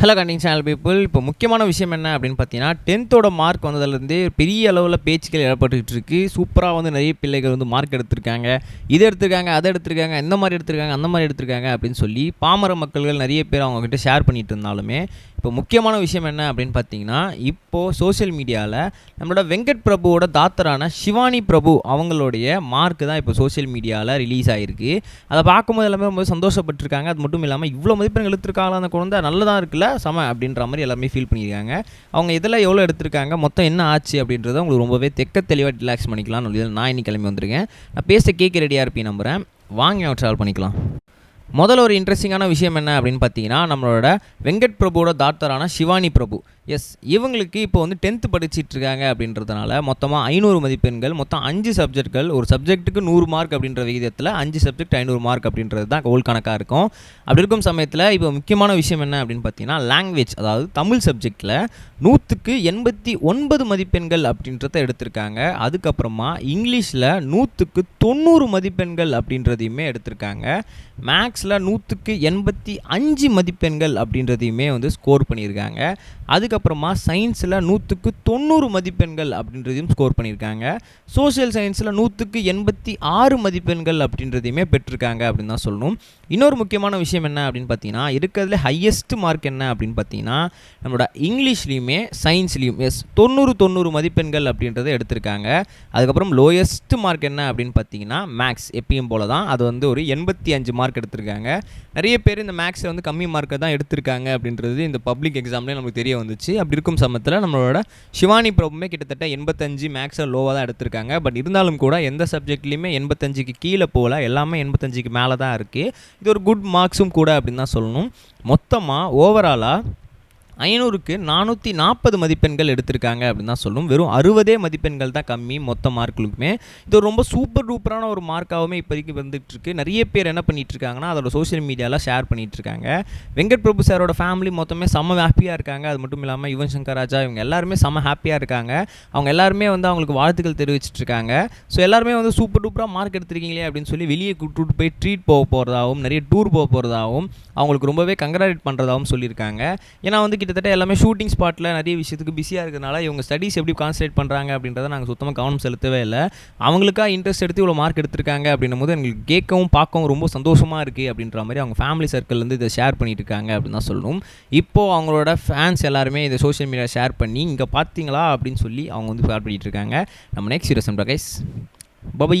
Hello கண்டிங் channel people இப்போ முக்கியமான விஷயம் என்ன அப்படின்னு பார்த்தீங்கன்னா டென்த்தோட மார்க் வந்ததுலேருந்து பெரிய அளவில் பேச்சுக்கள் ஏற்பட்டுக்கிட்டு இருக்கு. சூப்பராக வந்து நிறைய பிள்ளைகள் வந்து மார்க் எடுத்திருக்காங்க. இது எடுத்திருக்காங்க அதை எடுத்திருக்காங்க இந்த மாதிரி எடுத்திருக்காங்க அந்த மாதிரி எடுத்திருக்காங்க அப்படின்னு சொல்லி பாமர மக்கள்கள் நிறைய பேர் அவங்கக்கிட்ட ஷேர் பண்ணிட்டு இருந்தாலுமே இப்போ முக்கியமான விஷயம் என்ன அப்படின்னு பார்த்தீங்கன்னா இப்போது சோஷியல் மீடியாவில் நம்மளோட வெங்கட் பிரபுவோட தாத்தரான சிவானி பிரபு அவங்களுடைய மார்க் தான் இப்போ சோஷியல் மீடியாவில் ரிலீஸ் ஆகிருக்கு அதை பார்க்கும்போது எல்லாமே ரொம்ப சந்தோஷப்பட்டிருக்காங்க. அது மட்டும் இல்லாமல் இவ்வளோ மதிப்பெண்கள் எடுத்திருக்காங்களா அந்த குழந்தை? நல்லதாக இருக்குல்ல? சம அப்படின்ற மாதிரி எல்லாமே ஃபீல் பண்ணியிருக்காங்க. அவங்க இதில் எவ்வளோ எடுத்திருக்காங்க? மொத்தம் என்ன ஆச்சு அப்படின்றத உங்களுக்கு ரொம்பவே தெக்க தெளிவாக ரிலாக்ஸ் பண்ணிக்கலாம்னு நான் இன்னைக்கு கிளம்பி வந்திருக்கேன். நான் பேச கேட்க ரெடியாக இருப்பேன் நம்புகிறேன் வாங்க ட்ராவல் பண்ணிக்கலாம். முதல்ல ஒரு இன்ட்ரெஸ்டிங்கான விஷயம் என்ன அப்படின்னு பார்த்தீங்கன்னா நம்மளோட வெங்கட் பிரபுவோட டாக்டரான சிவானி பிரபு. எஸ் இவங்களுக்கு இப்போ வந்து டென்த்து படிச்சுட்டு இருக்காங்க அப்படின்றதுனால மொத்தமாக ஐநூறு மதிப்பெண்கள் மொத்தம் அஞ்சு சப்ஜெக்ட்கள் ஒரு சப்ஜெக்ட்டுக்கு நூறு மார்க் அப்படின்ற விகிதத்தில் அஞ்சு சப்ஜெக்ட் ஐநூறு மார்க் அப்படின்றது தான் கோல் கணக்காக இருக்கும். அப்படி இருக்கும் சமயத்தில் இப்போ முக்கியமான விஷயம் என்ன அப்படின்னு பார்த்தீங்கன்னா லாங்குவேஜ் அதாவது தமிழ் சப்ஜெக்டில் நூற்றுக்கு எண்பத்தி ஒன்பது மதிப்பெண்கள் அப்படின்றத எடுத்திருக்காங்க. அதுக்கப்புறமா இங்கிலீஷில் நூற்றுக்கு தொண்ணூறு மதிப்பெண்கள் அப்படின்றதையுமே எடுத்திருக்காங்க. மேக்ஸ் மார்க்ஸில் நூற்றுக்கு எண்பத்தி அஞ்சு மதிப்பெண்கள் அப்படின்றதையுமே வந்து ஸ்கோர் பண்ணியிருக்காங்க. அதுக்கப்புறமா சயின்ஸில் நூற்றுக்கு தொண்ணூறு மதிப்பெண்கள் அப்படின்றதையும் ஸ்கோர் பண்ணியிருக்காங்க. சோஷியல் சயின்ஸில் நூற்றுக்கு எண்பத்தி ஆறு மதிப்பெண்கள் அப்படின்றதையுமே பெற்றிருக்காங்க அப்படின்னு தான் சொல்லணும். இன்னொரு முக்கியமான விஷயம் என்ன அப்படின்னு பார்த்தீங்கன்னா இருக்கிறதுல ஹையஸ்ட் மார்க் என்ன அப்படின்னு பார்த்தீங்கன்னா நம்மளோட இங்கிலீஷ்லேயுமே சயின்ஸ்லேயும் எஸ் தொண்ணூறு தொண்ணூறு மதிப்பெண்கள் அப்படின்றத எடுத்திருக்காங்க. அதுக்கப்புறம் லோயஸ்ட் மார்க் என்ன அப்படின்னு பார்த்தீங்கன்னா மேக்ஸ் எப்பயும் போல தான் அது வந்து ஒரு எண்பத்தி அஞ்சு மார்க் எடுத்திருக்காங்க. நிறைய பேர் இந்த மேக்ஸை வந்து கம்மி மார்க்கை தான் எடுத்திருக்காங்க அப்படின்றது இந்த பப்ளிக் எக்ஸாம்லேயே நமக்கு தெரிய வந்துச்சு. அப்படி இருக்கும் சமயத்தில் நம்மளோட சிவானி பிரபுமே கிட்டத்தட்ட எண்பத்தஞ்சு மேக்ஸை லோவாக தான் எடுத்திருக்காங்க. பட் இருந்தாலும் கூட எந்த சப்ஜெக்ட்லேயுமே எண்பத்தஞ்சுக்கு கீழே போகல. எல்லாமே எண்பத்தஞ்சுக்கு மேலே தான் இருக்குது இது ஒரு குட் மார்க்ஸும் கூட அப்படின்னு தான் சொல்லணும். மொத்தமாக ஓவராலாக ஐநூறுக்கு நானூற்றி நாற்பது மதிப்பெண்கள் எடுத்திருக்காங்க அப்படின்னு தான் சொல்லும். வெறும் அறுபதே மதிப்பெண்கள் தான் கம்மி மொத்த மார்க்குமே இது ரொம்ப சூப்பர் டூப்பரான ஒரு மார்க்காகவுமே இப்போதைக்கு வந்துட்டு இருக்கு நிறைய பேர் என்ன பண்ணிட்டு இருக்காங்கன்னா அதோட சோஷியல் மீடியாவில் ஷேர் பண்ணிட்டு இருக்காங்க வெங்கட் பிரபு சாரோட ஃபேமிலி மொத்தமே செம்ம ஹாப்பியாக இருக்காங்க. அது மட்டும் இல்லாமல் யுவன் சங்கர் ராஜா இவங்க எல்லாருமே செம்ம ஹாப்பியாக இருக்காங்க. அவங்க எல்லாருமே வந்து அவங்களுக்கு வாழ்த்துக்கள் தெரிவிச்சிட்டு இருக்காங்க ஸோ எல்லாருமே வந்து சூப்பர் டூப்பராக மார்க் எடுத்திருக்கீங்களே அப்படின்னு சொல்லி வெளியே கூப்பிட்டு போய் ட்ரீட் போக போகிறதாகவும் நிறைய டூர் போக போகிறதாகவும் அவங்களுக்கு ரொம்பவே கங்க்ராலேட் பண்ணுறதாகவும் சொல்லியிருக்காங்க. ஏன்னா வந்து கிட்டத்தட்ட எல்லாமே ஷூட்டிங் ஸ்பாட்டில் நிறைய விஷயத்துக்கு பிஸியாக இருக்கிறனால இவங்க ஸ்டடீஸ் எப்படி கான்சன்ட்ரேட் பண்ணுறாங்க அப்படின்றத நாங்கள் சுத்தமாக கவனம் செலுத்தவே இல்லை. அவங்களுக்காக இன்ட்ரெஸ்ட் எடுத்து இவ்வளோ மார்க் எடுத்திருக்காங்க அப்படின்னும் போது எங்களுக்கு கேட்கவும் பார்க்கவும் ரொம்ப சந்தோஷமாக இருக்குது அப்படின்ற மாதிரி அவங்க ஃபேமிலி சர்க்கிள்லேருந்து இதை ஷேர் பண்ணிட்டு இருக்காங்க அப்படின்னு தான் சொல்லணும். இப்போது அவங்களோட ஃபேன்ஸ் எல்லாருமே இதை சோஷியல் மீடியா ஷேர் பண்ணி இங்கே பார்த்தீங்களா? அப்படின்னு சொல்லி அவங்க வந்து ஷேர் பண்ணிகிட்டு இருக்காங்க. நம்ம நெக்ஸ்ட் ஹீரோ சம் பபை